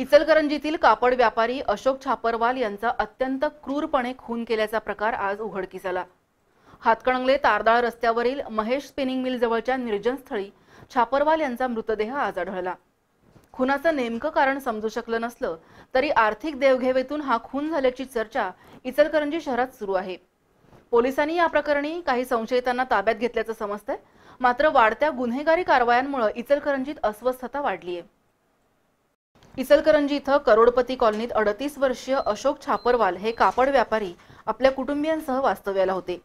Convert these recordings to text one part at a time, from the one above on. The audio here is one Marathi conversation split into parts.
इचलकरंजीतील कापड व्यापारी अशोक छापरवाल यांचा अत्यंत क्रूरपणे खून केल्याचा प्रकार आज उघडकीस आला. हातकणंगले तारदाळ रस्त्यावरील महेश स्पिनिंग मिल जवळच्या निर्जनस्थळी छापरवाल यांचा मृतदेह आज आढळला. खुनाचं नेमकं कारण समजू शकलं नसलं तरी आर्थिक देवघेवेतून हा खून झाल्याची चर्चा इचलकरंजी शहरात सुरू आहे. पोलिसांनी या प्रकरणी काही संशयितांना ताब्यात घेतल्याचं समजतंय मात्र वाढत्या गुन्हेगारी कारवायांमुळे इचलकरंजीत अस्वस्थता वाढली आहे इचलकरंजी इथं करोडपती कॉलनीत अडतीस वर्षीय अशोक छापरवाल हे कापड व्यापारी आपल्या कुटुंबियांसह वास्तव्याला होते.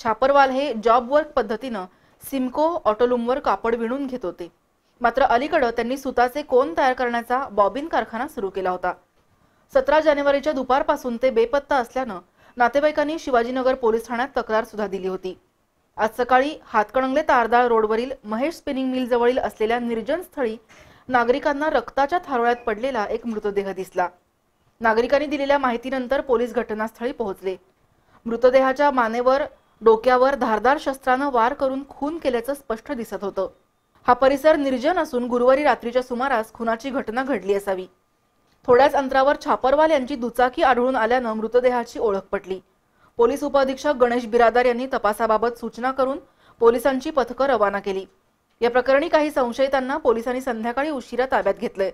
छापरवाल हे जॉब वर्क पद्धतीनं सिमको ऑटोलूमवर कापड विणून घेत होते. मात्र अलीकडे त्यांनी सुताचे कोन तयार करण्याचा बॉबिन कारखाना सुरू केला होता. सतरा जानेवारीच्या दुपारपासून ते बेपत्ता असल्यानं नातेवाईकांनी शिवाजीनगर पोलीस ठाण्यात तक्रार सुद्धा दिली होती. आज सकाळी हातकणंगले तारदाळ रोडवरील महेश स्पिनिंग मिल जवळील असलेल्या निर्जन स्थळी नागरिकांना रक्ताच्या थारोळ्यात पडलेला एक मृतदेह दिसला. नागरिकांनी दिलेल्या माहितीनंतर पोलीस घटनास्थळी पोहोचले. मृतदेहाच्या मानेवर डोक्यावर धारदार शस्त्रानं वार करून खून केल्याचं स्पष्ट दिसत होतं. हा परिसर निर्जन असून गुरुवारी रात्रीच्या सुमारास खुनाची घटना घडली असावी. थोड्याच अंतरावर छापरवाल यांची दुचाकी आढळून आल्यानं मृतदेहाची ओळख पटली. पोलीस उपअधीक्षक गणेश बिरादार यांनी तपासाबाबत सूचना करून पोलिसांची पथकं रवाना केली. या प्रकरणी काही संशयितांना पोलिसांनी संध्याकाळी उशिरा ताब्यात घेतलंय.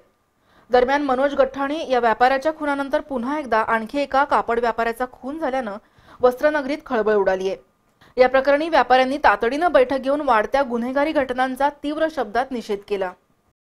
दरम्यान मनोज गठ्ठाणे या व्यापाऱ्याच्या खुनानंतर पुन्हा एकदा आणखी एका कापड व्यापाऱ्याचा खून झाल्यानं वस्त्रनगरीत खळबळ उडाली आहे या प्रकरणी व्यापाऱ्यांनी तातडीनं बैठक घेऊन वाढत्या गुन्हेगारी घटनांचा तीव्र शब्दात निषेध केला.